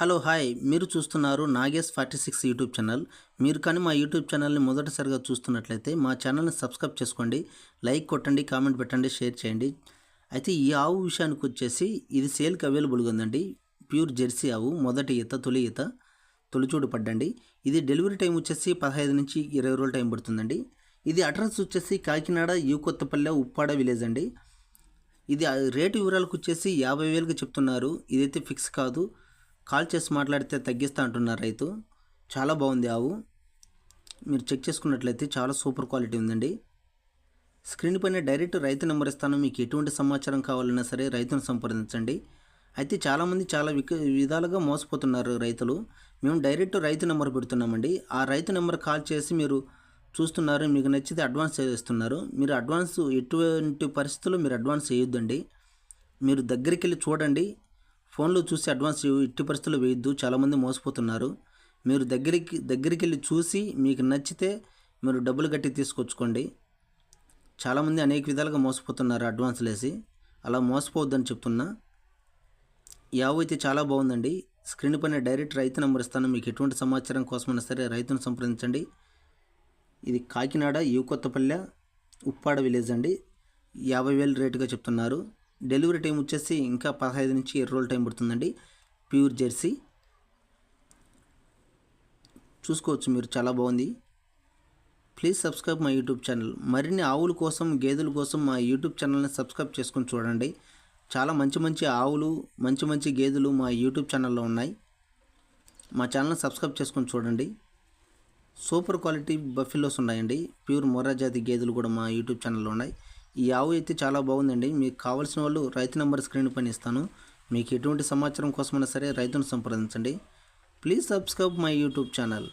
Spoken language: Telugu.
Hello hi. మీరు చూస్తున్నారు Nagesh forty six YouTube channel. మీరు కానీ మా యూట్యూబ్ ఛానల్ని మొదటిసారిగా చూస్తున్నట్లయితే మా ఛానల్ని సబ్స్క్రైబ్ చేసుకోండి. లైక్ కొట్టండి కామెంట్ పెట్టండి షేర్ చేయండి. అయితే ఈ ఆవు విషయానికి వచ్చేసి ఇది సేల్కి అవైలబుల్గా ఉందండి. ప్యూర్ జెర్సీ ఆవు మొదటి ఈత తొలి ఈత తొలిచూడు పడ్డండి. ఇది డెలివరీ టైం వచ్చేసి పదహైదు నుంచి ఇరవై రోజుల టైం పడుతుందండి. ఇది అడ్రస్ వచ్చేసి కాకినాడ యూ కొత్తపల్లె ఉప్పాడ విలేజ్ అండి. ఇది రేటు వివరాలకు వచ్చేసి యాభై వేలకు చెప్తున్నారు. ఇదైతే ఫిక్స్ కాదు. కాల్ చేసి మాట్లాడితే తగ్గిస్తా అంటున్నారు రైతు. చాలా బాగుంది ఆవు. మీరు చెక్ చేసుకున్నట్లయితే చాలా సూపర్ క్వాలిటీ ఉందండి. స్క్రీన్ పైన డైరెక్ట్ రైతు నెంబర్ ఇస్తాను. మీకు ఎటువంటి సమాచారం కావాలన్నా సరే రైతును సంప్రదించండి. అయితే చాలామంది చాలా విక విధాలుగా మోసపోతున్నారు రైతులు. మేము డైరెక్ట్ రైతు నెంబర్ పెడుతున్నామండి. ఆ రైతు నెంబర్ కాల్ చేసి మీరు చూస్తున్నారు. మీకు నచ్చితే అడ్వాన్స్ చేస్తున్నారు. మీరు అడ్వాన్స్ ఎటువంటి పరిస్థితుల్లో మీరు అడ్వాన్స్ చేయొద్దండి. మీరు దగ్గరికి వెళ్ళి చూడండి. ఫోన్లో చూసి అడ్వాన్స్ ఇట్టి పరిస్థితులు వేయొద్దు. చాలామంది మోసపోతున్నారు. మీరు దగ్గరికి దగ్గరికి వెళ్ళి చూసి మీకు నచ్చితే మీరు డబ్బులు కట్టి తీసుకొచ్చుకోండి. చాలామంది అనేక విధాలుగా మోసపోతున్నారు అడ్వాన్స్లు వేసి అలా మోసపోవద్దని చెప్తున్నా. ఈ అయితే చాలా బాగుందండి. స్క్రీన్ పైన డైరెక్ట్ రైతు నెంబర్ ఇస్తాను. మీకు ఎటువంటి సమాచారం కోసమైనా సరే రైతును సంప్రదించండి. ఇది కాకినాడ యువకొత్తపల్లె ఉప్పాడ విలేజ్ అండి. యాభై వేలు రేటుగా చెప్తున్నారు. డెలివరీ టైం వచ్చేసి ఇంకా పదహైదు నుంచి ఇరవై రోజుల టైం పడుతుందండి. Pure Jersey. చూసుకోవచ్చు మీరు చాలా బాగుంది. Please subscribe my YouTube channel. మరిన్ని ఆవుల కోసం గేదెల కోసం మా యూట్యూబ్ ఛానల్ని సబ్స్క్రైబ్ చేసుకొని చూడండి. చాలా మంచి మంచి ఆవులు మంచి మంచి గేదెలు మా యూట్యూబ్ ఛానల్లో ఉన్నాయి. మా ఛానల్ని సబ్స్క్రైబ్ చేసుకొని చూడండి. సూపర్ క్వాలిటీ బఫిలోస్ ఉన్నాయండి. ప్యూర్ మొర్రా జాతి గేదెలు కూడా మా యూట్యూబ్ ఛానల్లో ఉన్నాయి. ఈ ఆవు అయితే చాలా బాగుందండి. మీకు కావాల్సిన వాళ్ళు రైతు నెంబర్ స్క్రీన్ పైన ఇస్తాను. మీకు ఎటువంటి సమాచారం కోసమైనా సరే రైతును సంప్రదించండి. Please subscribe my YouTube channel.